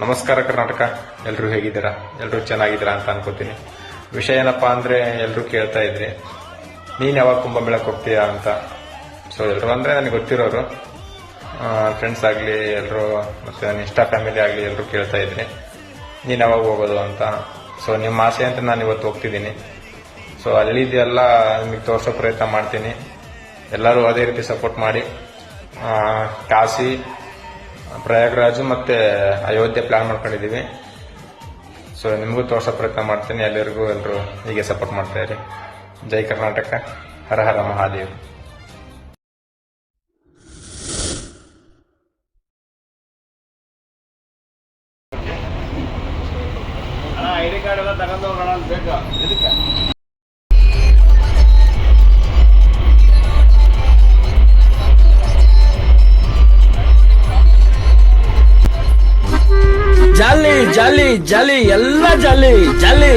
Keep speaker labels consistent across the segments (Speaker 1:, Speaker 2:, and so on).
Speaker 1: ನಮಸ್ಕಾರ ಕರ್ನಾಟಕ. ಎಲ್ಲರೂ ಹೇಗಿದ್ದೀರಾ? ಎಲ್ಲರೂ ಚೆನ್ನಾಗಿದ್ದೀರಾ ಅಂತ ಅನ್ಕೋತೀನಿ. ವಿಷಯ ಏನಪ್ಪಾ ಅಂದ್ರೆ ಎಲ್ಲರೂ ಕೇಳ್ತಾ ಇದ್ರಿ. ನೀನ್ ಯಾವಾಗ ಕುಂಭಮೇಳಕ್ಕೆ ಹೋಗ್ತೀಯಾ ಅಂತ. ಸೊ ಎಲ್ಲರೂ ಅಂದ್ರೆ ನನಗೆ ಗೊತ್ತಿರೋರು. ಫ್ರೆಂಡ್ಸ್ ಆಗಲಿ ಎಲ್ಲರೂ ಮತ್ತೆ ನನ್ನ ಇಷ್ಟ ಫ್ಯಾಮಿಲಿ ಆಗಲಿ ಎಲ್ಲರೂ ಕೇಳ್ತಾ ಇದ್ರಿ. ನೀನ್ ಯಾವಾಗ ಹೋಗೋದು ಅಂತ. ಸೊ ನಿಮ್ಮ ಆಸೆ ಅಂತ ನಾನು ಇವತ್ತು ಹೋಗ್ತಿದ್ದೀನಿ. ಸೊ ಅಲ್ಲಿದೆಲ್ಲ ನಿಮಗೆ ತೋರಿಸೋ ಪ್ರಯತ್ನ ಮಾಡ್ತೀನಿ. ಎಲ್ಲರೂ ಅದೇ ರೀತಿ ಸಪೋರ್ಟ್ ಮಾಡಿ. ಕಾಸಿ ಪ್ರಯಾಗ್ರಾಜು ಮತ್ತೆ ಅಯೋಧ್ಯೆ ಪ್ಲಾನ್ ಮಾಡ್ಕೊಂಡಿದ್ದೀವಿ ಸೊ ನಿಮಗೂ ತೋರ್ಸೋ ಪ್ರಯತ್ನ ಮಾಡ್ತೀನಿ. ಎಲ್ಲರಿಗೂ ಎಲ್ಲರೂ ಹೀಗೆ ಸಪೋರ್ಟ್ ಮಾಡ್ತಾ ಇರಿ. ಜೈ ಕರ್ನಾಟಕ. ಹರ ಹರ ಮಹಾದೇವ್.
Speaker 2: ಜಾಲಿ ಜಾಲಿ ಎಲ್ಲ ಜಾಲಿ ಜಾಲಿ.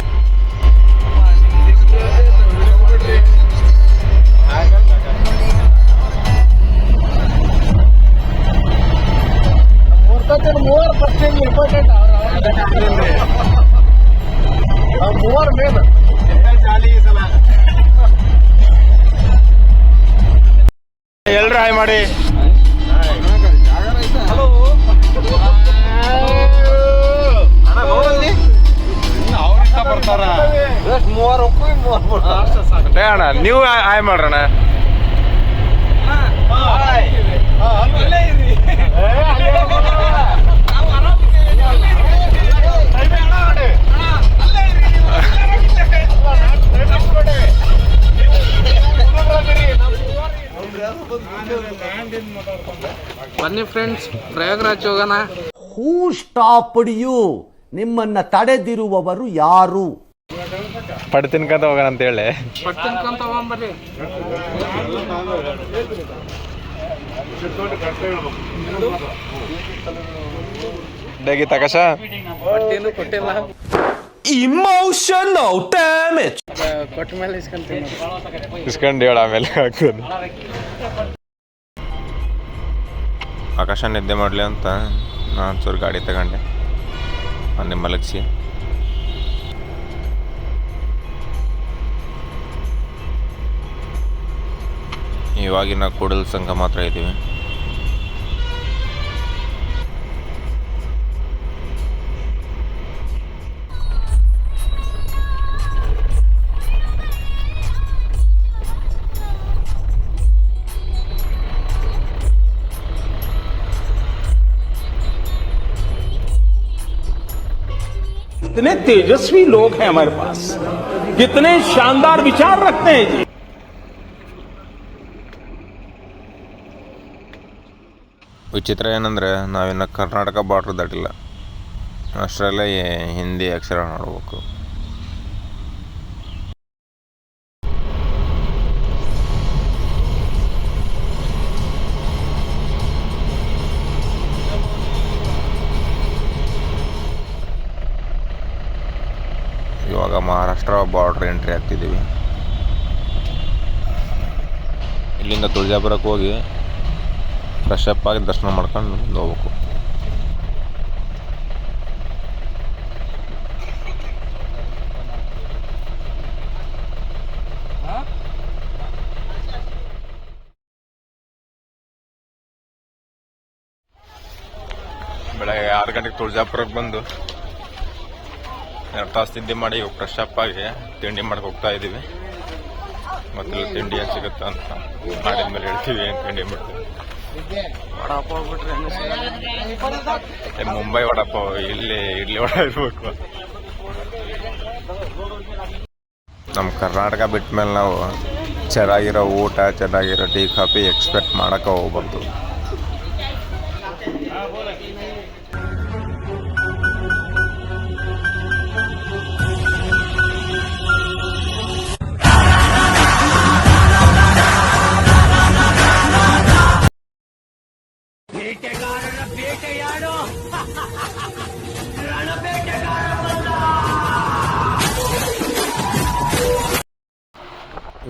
Speaker 3: ಮೂವರು ಫಸ್ಟ್ ಇಂಪಾರ್ಟೆಂಟ್ ಮೂವರು ಮೇನ್ ಚಾಲಿ ಈ ಸಲ
Speaker 1: ಎಲ್ರು ಹಾಯ್ ಮಾಡಿ. ಅಣ್ಣ ನೀವು ಹಾಯ್ ಮಾಡ್ರಣ
Speaker 3: ಅಲ್ಲೇ ಇರಿ
Speaker 2: ಬನ್ನಿ ಫ್ರೆಂಡ್ಸ್ ಪ್ರಯಾಗ್ರಾಜ್ ಹೋಗೋಣ.
Speaker 4: ಹೂ ಸ್ಟಾಪ್ ಯು ನಿಮ್ಮನ್ನ ತಡೆದಿರುವವರು ಯಾರು?
Speaker 1: ಪಡ್ ತಿನ್ಕಂತ ಹೋಗೋಣ ಅಂತ ಹೇಳಿ.
Speaker 2: ಪಟ್ ತಿನ್ಕೊಂತ ಹೋಗ್ಬರ್ರಿ
Speaker 1: ಡೇಗಿ ತಕಶ
Speaker 2: ಪಟ್ಟಿನೂ ಕೊಟ್ಟಿಲ್ಲ.
Speaker 4: ಇಮೋಷನಲ್ ಡ್ಯಾಮೇಜ್
Speaker 2: ಕೊಟ್ಟ ಮೇಲೆ ಇಸ್ಕೊಂತೀನಿ
Speaker 1: ಇಸ್ಕೊಂಡು ಹೇಳ ಆಮೇಲೆ ಆಗ್ತದೆ ಆಕಾಶ ನಿದ್ದೆ ಮಾಡಲಿ ಅಂತ ನಾನು ಚೂರು ಗಾಡಿ ತಗೊಂಡೆ. ಅಲ್ಲಿ ಮಲಗಿಸಿ. ಇವಾಗಿನ ಕೂಡಲ ಸಂಘ ಮಾತ್ರ ಇದ್ದೀವಿ
Speaker 5: कितने तेजस्वी लोग हैं हमारे पास कितने शानदार विचार रखते हैं जी
Speaker 1: ವಿಚಿತ್ರ ಏನಂದರೆ ನಾವಿನ್ನು ಕರ್ನಾಟಕ ಬಾರ್ಡ್ರ್ ದಾಟಿಲ್ಲ. ಅಷ್ಟರಲ್ಲೇ ಹಿಂದಿ ಅಕ್ಷರ ನೋಡಬೇಕು. ಇವಾಗ ಮಹಾರಾಷ್ಟ್ರ ಬಾರ್ಡ್ರ್ ಎಂಟ್ರಿ ಆಗ್ತಿದ್ದೀವಿ ಇಲ್ಲಿಂದ ತುಳಜಾಪುರಕ್ಕೆ ಹೋಗಿ ಫ್ರೆಶ್ ಅಪ್ ಆಗಿ ದರ್ಶನ ಮಾಡ್ಕೊಂಡು ಹೋಗ್ಬೇಕು. ಬೆಳಗ್ಗೆ ಆರು ಗಂಟೆಗೆ ತುಳಜಾಪುರಕ್ಕೆ ಬಂದು ಎರಡು ತಾಸು ತಿಂಡಿ ಮಾಡಿ ಇವಾಗ ಫ್ರೆಶ್ ಅಪ್ ಆಗಿ ತಿಂಡಿ ಮಾಡಕ್ಕೆ ಹೋಗ್ತಾ ಇದ್ದೀವಿ. ಮತ್ತೆ ತಿಂಡಿ ಏನು ಸಿಗುತ್ತಾ ಅಂತ ಮಾಡಿದ್ಮೇಲೆ ಹೇಳ್ತೀವಿ ತಿಂಡಿ ಮಾಡ್ತೀವಿ. ಮುಂಬೈ ವಡಾಪಾವ್, ಇಲ್ಲಿ ಇಡ್ಲಿ ವಡ ಇರ್ಬೇಕು. ನಮ್ಮ ಕರ್ನಾಟಕ ಬಿಟ್ಟ ಮೇಲೆ ನಾವು ಚೆನ್ನಾಗಿರೋ ಊಟ, ಚೆನ್ನಾಗಿರೋ ಟೀ, ಕಾಫಿ ಎಕ್ಸ್ಪೆಕ್ಟ್ ಮಾಡಕ್ಕೆ ಹೋಗ್ಬಾರ್ದು.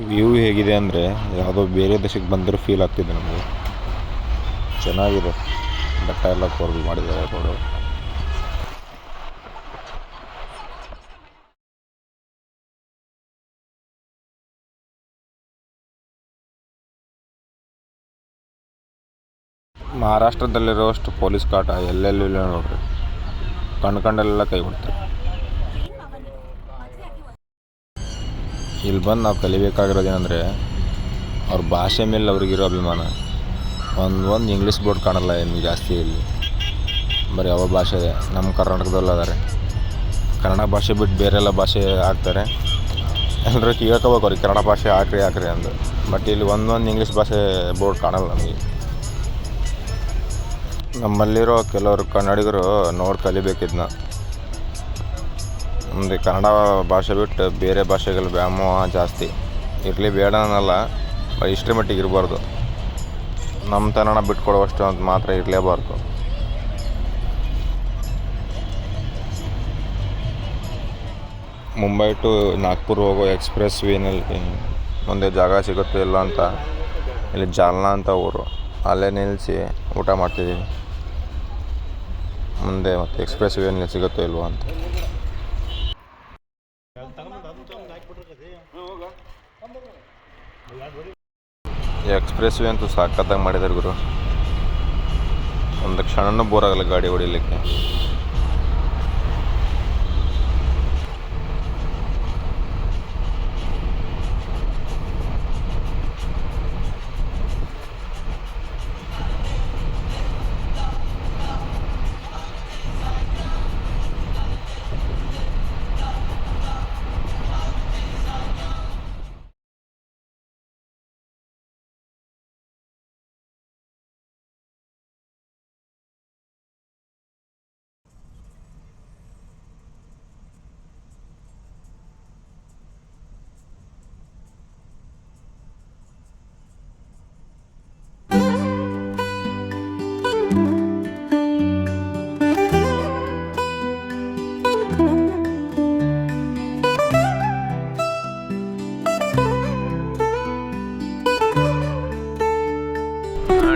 Speaker 1: ವ್ಯೂ ಹೇಗಿದೆ ಅಂದರೆ ಯಾವುದೋ ಬೇರೆ ದೇಶಕ್ಕೆ ಬಂದರೂ ಫೀಲ್ ಆಗ್ತಿದೆ ನಮಗೆ. ಚೆನ್ನಾಗಿದೆ. ಬೆಟ್ಟ ಎಲ್ಲ ಕೋರ್ಬಿ ಮಾಡಿದ್ದಾರೆ ರೋಡು ಮಹಾರಾಷ್ಟ್ರದಲ್ಲಿರೋಷ್ಟು ಪೊಲೀಸ್ ಕಾಟ ಎಲ್ಲೆಲ್ಲೂ ಇಲ್ಲ ನೋಡ್ರಿ. ಕಣ್ಣು ಕಂಡಲ್ಲೆಲ್ಲ ಕೈ ಬಿಡ್ತಾರೆ. ಇಲ್ಲಿ ಬಂದು ನಾವು ಕಲಿಬೇಕಾಗಿರೋದೇನೆಂದರೆ ಅವ್ರ ಭಾಷೆ ಮೇಲೆ ಅವ್ರಿಗಿರೋ ಅಭಿಮಾನ. ಒಂದು ಒಂದು ಇಂಗ್ಲೀಷ್ ಬೋರ್ಡ್ ಕಾಣಲ್ಲ ಏನು ಜಾಸ್ತಿ ಇಲ್ಲಿ. ಬರೀ ಯಾವ ಭಾಷೆ ನಮ್ಮ ಕರ್ನಾಟಕದಲ್ಲ ಅದಾರೆ. ಕನ್ನಡ ಭಾಷೆ ಬಿಟ್ಟು ಬೇರೆಲ್ಲ ಭಾಷೆ ಹಾಕ್ತಾರೆ. ಎಲ್ಲರೂ ಕೇಳ್ಕೋಬೇಕು ಅವ್ರಿಗೆ, ಕನ್ನಡ ಭಾಷೆ ಹಾಕ್ರಿ ಹಾಕ್ರಿ ಅಂದು. ಬಟ್ ಇಲ್ಲಿ ಒಂದೊಂದು ಇಂಗ್ಲೀಷ್ ಭಾಷೆ ಬೋರ್ಡ್ ಕಾಣಲ್ಲ ನಮಗೆ. ನಮ್ಮಲ್ಲಿರೋ ಕೆಲವರು ಕನ್ನಡಿಗರು ನೋಡಿ ಕಲಿಬೇಕಿದ್ನ. ಮುಂದೆ ಕನ್ನಡ ಭಾಷೆ ಬಿಟ್ಟು ಬೇರೆ ಭಾಷೆಗಳ ವ್ಯಾಮೋಹ ಜಾಸ್ತಿ. ಇರಲಿ ಬೇಡ ಅನ್ನಲ್ಲ ಇಷ್ಟರ ಮಟ್ಟಿಗೆ ಇರಬಾರ್ದು. ನಮ್ಮ ತನನ ಬಿಟ್ಕೊಡುವಷ್ಟು ಅಂತ ಮಾತ್ರ ಇರಲೇಬಾರ್ದು. ಮುಂಬೈ ಟು ನಾಗ್ಪುರ್ ಹೋಗೋ ಎಕ್ಸ್ಪ್ರೆಸ್ ವೇನಲ್ಲಿ ಮುಂದೆ ಜಾಗ ಸಿಗುತ್ತೋ ಇಲ್ಲ ಅಂತ, ಇಲ್ಲಿ ಜಾಲ್ನಾ ಅಂತ ಊರು. ಅಲ್ಲೇ ನಿಲ್ಲಿಸಿ ಊಟ ಮಾಡ್ತಿದ್ದೀವಿ ಮುಂದೆ ಮತ್ತೆ ಎಕ್ಸ್ಪ್ರೆಸ್ ಏನಿಲ್ಲ ಸಿಗುತ್ತೋ ಇಲ್ವೋ ಅಂತ. ಎಕ್ಸ್ಪ್ರೆಸ್ ವೇ ಅಂತೂ ಸಾಕತ್ತಾಗಿ ಮಾಡಿದ್ದಾರೆ ಗುರು. ಒಂದು ಕ್ಷಣನೂ ಬೋರ್ ಆಗಲ್ಲ ಗಾಡಿ ಹೊಡಿಲಿಕ್ಕೆ.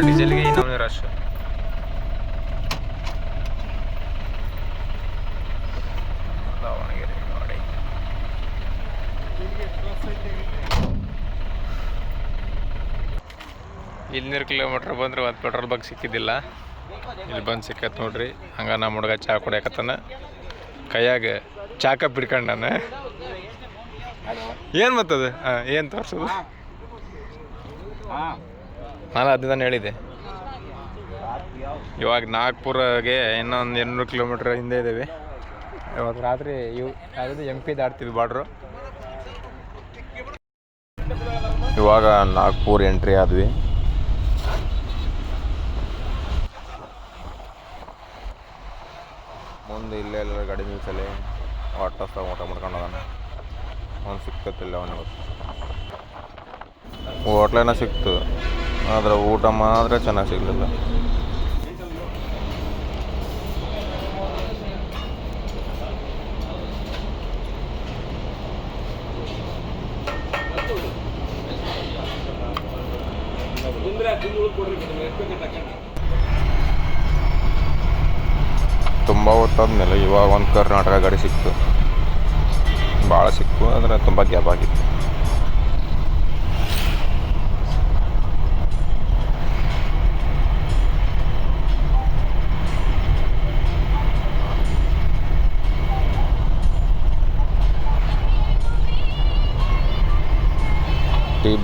Speaker 1: ಡೀಸೆಲ್ಗೆ ಇನ್ನೊಮ್ಮೆ ರಶ್ ದಾವಣಗೆರೆ ಗಾಡಿ ಇನ್ನೂರು ಕಿಲೋಮೀಟ್ರ್ ಬಂದ್ರೆ ಒಂದು ಪೆಟ್ರೋಲ್ ಬಂಕ್ ಸಿಕ್ಕಿದ್ದಿಲ್ಲ. ಇಲ್ಲಿ ಬಂದು ಸಿಕ್ಕತ್ ನೋಡ್ರಿ. ಹಂಗ ನಮ್ಮ ಹುಡುಗ ಚಾ ಕುಡಿಯಕತ್ತಾನ. ಕೈಯಾಗ ಚಾಕ ನಾನು ಏನು ಮತ್ತದು? ಹಾಂ ಏನು ತೋರ್ಸೋದು? ನಾನು ಅದನ್ನ ಹೇಳಿದೆ. ಇವಾಗ ನಾಗ್ಪುರಗೆ ಇನ್ನೊಂದು ಎರಡುನೂರು ಕಿಲೋಮೀಟ್ರ್ ಹಿಂದೆ ಇದ್ದೇವೆ. ಇವಾಗ ರಾತ್ರಿ ಇವು ಯಾವುದು ಎಂ ಪಿ ದಾಟ್ತೀವಿ ಬಾರ್ಡ್ರು ಇವಾಗ ನಾಗ್ಪುರ್ ಎಂಟ್ರಿ ಆದ್ವಿ. ಮುಂದೆ ಇಲ್ಲೇ ಎಲ್ಲ ಗಾಡಿ ನಿಲ್ಸಲಿ ವಾಟರ್ ಸ್ಟಾಪ್ ಊಟ ಮಾಡ್ಕೊಂಡು ಹೋಗೋಣ. ಅವ್ನು ಸಿಕ್ಕತ್ತಿಲ್ಲ ಅವನಿಗೆ ಹೋಟ್ಲೇನ ಸಿಕ್ತು. ಆದರೆ ಊಟ ಮಾತ್ರ ಚೆನ್ನಾಗಿ ಸಿಗಲಿಲ್ಲ. ತುಂಬ ಹೊತ್ತಾದ್ಮೇಲೆ ಇವಾಗ ಒಂದು ಕರ್ನಾಟಕ ಗಾಡಿ ಸಿಕ್ತು. ಭಾಳ ಸಿಕ್ತು ಆದರೆ ತುಂಬ ಗ್ಯಾಪ್ ಆಗಿತ್ತು.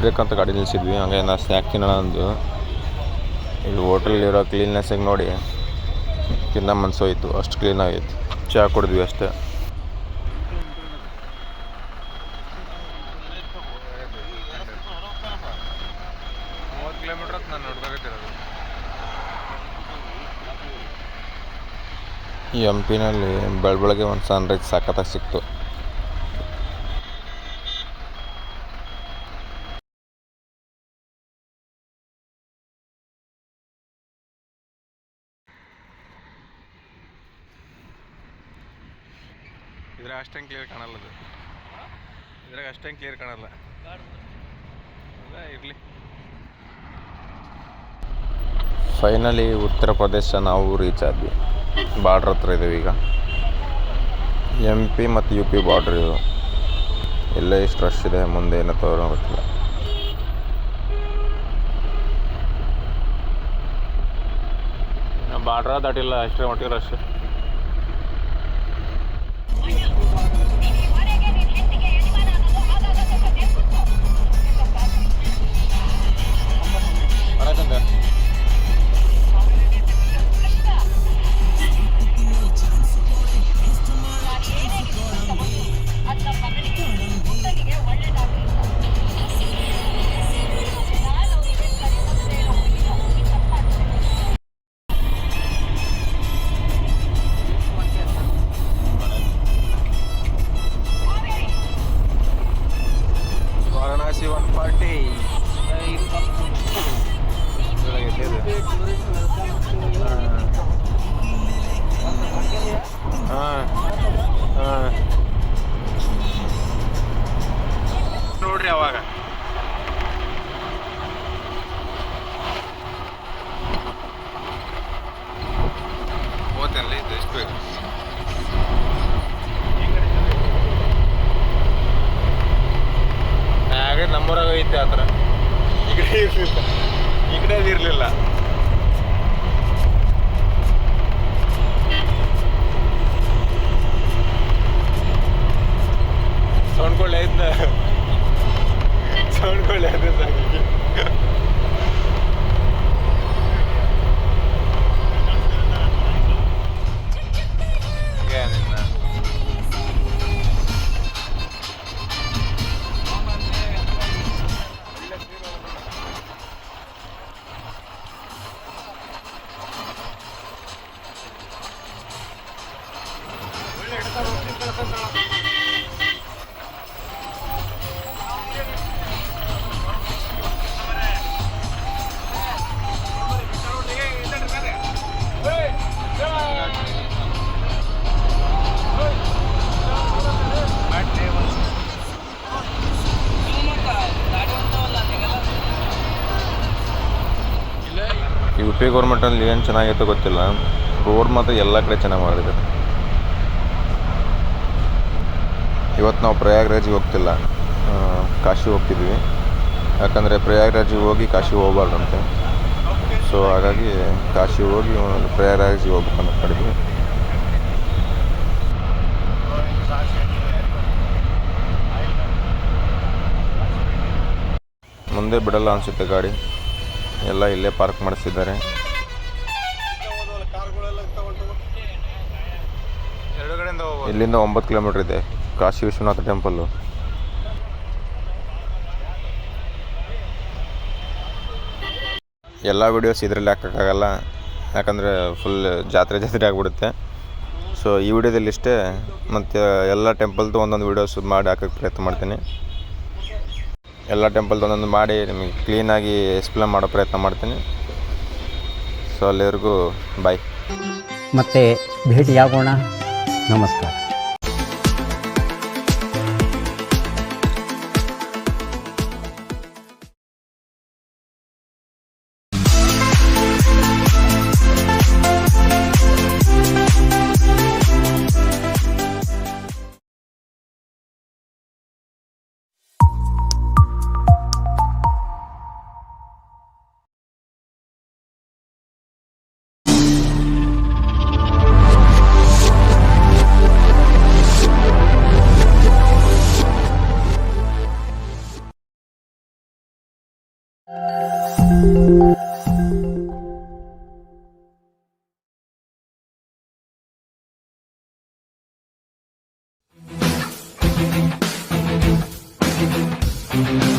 Speaker 1: ಬ್ರೇಕ್ ಅಂತ ಗಾಡಿ ನಿಲ್ಲಿಸಿದ್ವಿ ಹಂಗೆ ನಾ ಸ್ನ್ಯಾಕ್ ತಿನ್ನೋಣ ಅಂದು ಇಲ್ಲಿ ಹೋಟೆಲಿರೋ ಕ್ಲೀನ್ನೆಸ್ಸಿಗೆ ನೋಡಿ ತಿನ್ನ ಮನ್ಸು ಹೋಯ್ತು ಅಷ್ಟು ಕ್ಲೀನ್ ಆಗೈತೆ ಚಹಾ ಕುಡಿದ್ವಿ ಅಷ್ಟೇ. ಈ ಹಂಪಿನಲ್ಲಿ ಬೆಳ ಬೆಳಗ್ಗೆ ಒಂದು ಸನ್ರೈಸ್ ಸಖತ್ತಾಗಿ ಸಿಕ್ತು. ಇದ್ರಾಗ ಅಷ್ಟೇನು ಕ್ಲಿಯರ್ ಕಾಣಲ್ಲ ಅದು. ಇದ್ರಾಗ ಅಷ್ಟೇನು ಕ್ಲಿಯರ್ ಕಾಣಲ್ಲ. ಇರಲಿ. ಫೈನಲಿ ಉತ್ತರ ಪ್ರದೇಶ ನಾವು ರೀಚ್ ಆದ್ವಿ. ಬಾರ್ಡ್ರ್ ಹತ್ರ ಇದ್ದೀವಿ ಈಗ. ಎಂ ಪಿ ಮತ್ತು ಯು ಪಿ ಬಾರ್ಡ್ರ್ ಇದು. ಎಲ್ಲ ಇಷ್ಟು ರಶ್ ಇದೆ ಮುಂದೆ ಏನೋ ತೋರೋ ಗೊತ್ತಿಲ್ಲ ಬಾರ್ಡ್ರ ದಾಟಿಲ್ಲ ಅಷ್ಟೇ ಮಟ್ಟಿಗೆ ರಶ್ ಯು ಪಿ ಗೌರ್ಮೆಂಟಲ್ಲಿ ಏನು ಚೆನ್ನಾಗೈತೆ ಗೊತ್ತಿಲ್ಲ. ರೋಡ್ ಮಾತ್ರ ಎಲ್ಲ ಕಡೆ ಚೆನ್ನಾಗಿ ಮಾಡಿದ್ದಾರೆ ಇವತ್ತು ನಾವು ಪ್ರಯಾಗ್ರಾಜಿಗೆ ಹೋಗ್ತಿಲ್ಲ. ಕಾಶಿ ಹೋಗ್ತಿದ್ವಿ. ಯಾಕಂದರೆ ಪ್ರಯಾಗ್ರಾಜಿಗೆ ಹೋಗಿ ಕಾಶಿ ಹೋಗ್ಬಾರ್ದಂತೆ. ಸೊ ಹಾಗಾಗಿ ಕಾಶಿ ಹೋಗಿ ಪ್ರಯಾಗ್ರಾಜಿಗೆ ಹೋಗ್ಬೇಕು ಅನ್ಕೊಂಡಿದ್ವಿ ಮುಂದೆ ಬಿಡಲ್ಲ ಅನಿಸುತ್ತೆ ಗಾಡಿ. ಎಲ್ಲ ಇಲ್ಲೇ ಪಾರ್ಕ್ ಮಾಡಿಸಿದ್ದಾರೆ. ಇಲ್ಲಿಂದ ಒಂಬತ್ತು ಕಿಲೋಮೀಟರ್ ಇದೆ. ಕಾಶಿ ವಿಶ್ವನಾಥ ಟೆಂಪಲ್ಲು. ಎಲ್ಲ ವಿಡಿಯೋಸ್ ಇದರಲ್ಲಿ ಹಾಕೋಕ್ಕಾಗಲ್ಲ. ಯಾಕಂದರೆ ಫುಲ್ ಜಾತ್ರೆ ಜಾತ್ರೆ ಆಗಿಬಿಡುತ್ತೆ. ಸೊ ಈ ವಿಡಿಯೋದಲ್ಲಿ ಇಷ್ಟೇ ಮತ್ತು ಎಲ್ಲ ಟೆಂಪಲ್ದು ಒಂದೊಂದು ವೀಡಿಯೋಸ್ ಮಾಡಿ ಹಾಕೋಕ್ಕೆ ಪ್ರಯತ್ನ ಮಾಡ್ತೀನಿ. ಎಲ್ಲ ಟೆಂಪಲ್ದು ಒಂದೊಂದು ಮಾಡಿ ನಿಮಗೆ ಕ್ಲೀನಾಗಿ ಎಕ್ಸ್ಪ್ಲೇನ್ ಮಾಡೋ ಪ್ರಯತ್ನ ಮಾಡ್ತೀನಿ. ಸೊ ಅಲ್ಲಿವರೆಗೂ ಬಾಯ್
Speaker 6: ಮತ್ತೆ ಭೇಟಿಯಾಗೋಣ. ನಮಸ್ಕಾರ.
Speaker 7: Thank you.